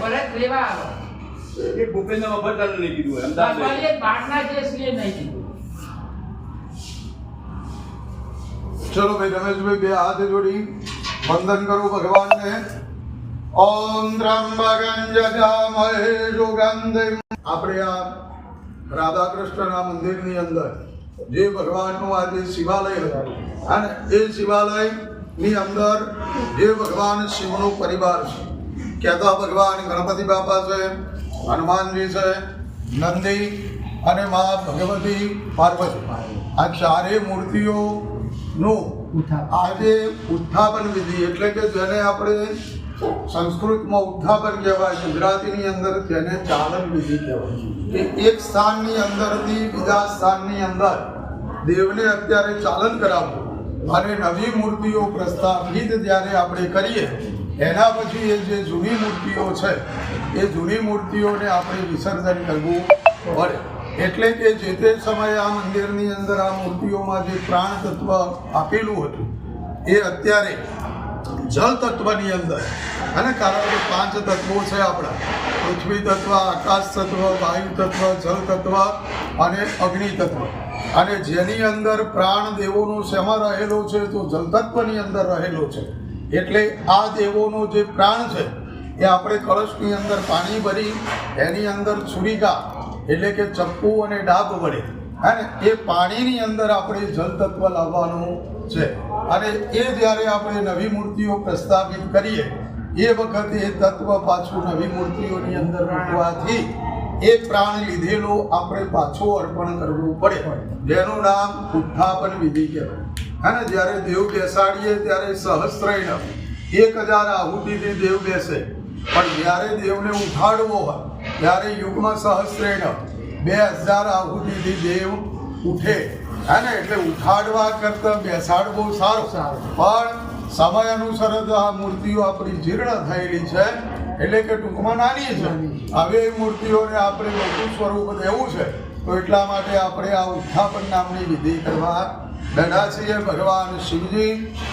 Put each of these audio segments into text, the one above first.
ભરત લેવા એ ભૂપેન્દ્ર મફતલાલને કીધું અમદાવાદ બહારના છે એ નહીં કીધું. ચલો ભાઈ રમેશભાઈ બે હાથ જોડી. વંદન કરો ભગવાનને. ઓમ ત્રંબકં જજામહે સુગંધિ. આપણે આ રાધા કૃષ્ણના મંદિરની અંદર જે ભગવાનનું આ જે શિવાલય હતું અને એ શિવાલયની અંદર જે ભગવાન શિવનો પરિવાર છે કહેતા ભગવાન ગણપતિ બાપા છે હનુમાનજી છે નંદી અને મા ભગવતી પાર્વતી આ ચારે મૂર્તિઓનું આજે ઉત્થાપન વિધિ એટલે કે જેને આપણે સંસ્કૃતમાં ઉત્થાપન કહેવાય ગુજરાતીની અંદર તેને ચાલન વિધિ કહેવાય. કે એક સ્થાનની અંદરથી બીજા સ્થાનની અંદર દેવને અત્યારે ચાલન કરાવવું. અને નવી મૂર્તિઓ પ્રસ્થાપિત જ્યારે આપણે કરીએ એના પછી એ જે જૂની મૂર્તિઓ છે, એ જૂની મૂર્તિઓને આપણે વિસર્જન કરવું પડે. એટલે કે જે તે સમયે આ મંદિરની અંદર આ મૂર્તિઓમાં જે પ્રાણ તત્વ આપેલું હતું, એ અત્યારે જળ તત્વની અંદર, અને કારણ કે પાંચ તત્વો છે આપણા, પૃથ્વી તત્વ, આકાશ તત્વ, વાયુ તત્વ, જળ તત્વ અને અગ્નિ તત્વ. અને જેની અંદર પ્રાણ દેવોનો શેમાં રહેલો છે, તો જલતત્વની અંદર રહેલો છે. એટલે આ દેવોનો જે પ્રાણ છે, એ આપણે કળશની અંદર પાણી ભરી, એની અંદર છુરીકા એટલે કે ચપ્પુ અને ડાબ વડે. અને એ પાણીની અંદર આપણે જલતત્વ લાવવાનું છે. અને એ જ્યારે આપણે નવી મૂર્તિઓ પ્રસ્થાપિત કરીએ, એ વખતે એ તત્વ પાછું નવી મૂર્તિઓની અંદર મૂકવાથી એ પ્રાણ લીધેલો આપણે પાછો અર્પણ કરવું પડે. જેનું નામ ઉત્થાપન વિધિ કહેવાય. અને જ્યારે દેવ બેસાડીએ ત્યારે સહસ્ત્રૈણ એક હજાર આહુતિથી દેવ બેસે. પણ જ્યારે દેવને ઉઠાડવો હોય ત્યારે યુગમાં સહસ્ત્રેણ બે હજાર આહુતિથી દેવ ઉઠે. અને એટલે ઉઠાડવા કરતાં બેસાડવો સારું. પણ સમય અનુસાર જ આ મૂર્તિઓ આપણી જીર્ણ થયેલી છે. એટલે કે ટૂંકમાં નાની છે. હવે એ મૂર્તિઓને આપણે મોટું સ્વરૂપ દેવું છે તો એટલા માટે આપણે આ ઉત્થાપન નામની વિધિ કરવા દડા છીએ ભગવાન શિવજી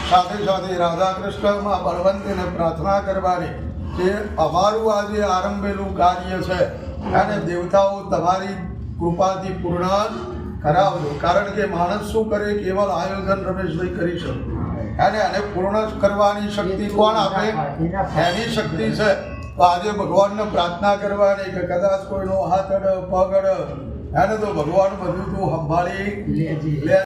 સાથે સાથે રાધા કૃષ્ણમાં બળવંતીને પ્રાર્થના કરવાની કે અમારું આજે આરંભેલું કાર્ય છે અને દેવતાઓ તમારી કૃપાથી પૂર્ણ કરાવજો. કારણ કે માણસ શું કરે કેવલ આયોજન રમેશભાઈ કરી શકે. અને આને પૂર્ણ કરવાની શક્તિ કોણ આપે? એની શક્તિ છે. તો આજે ભગવાનને પ્રાર્થના કરવાની કે કદાચ કોઈનો હાથ અડ પગ એને તો ભગવાન બધું તું સંભાળી લે.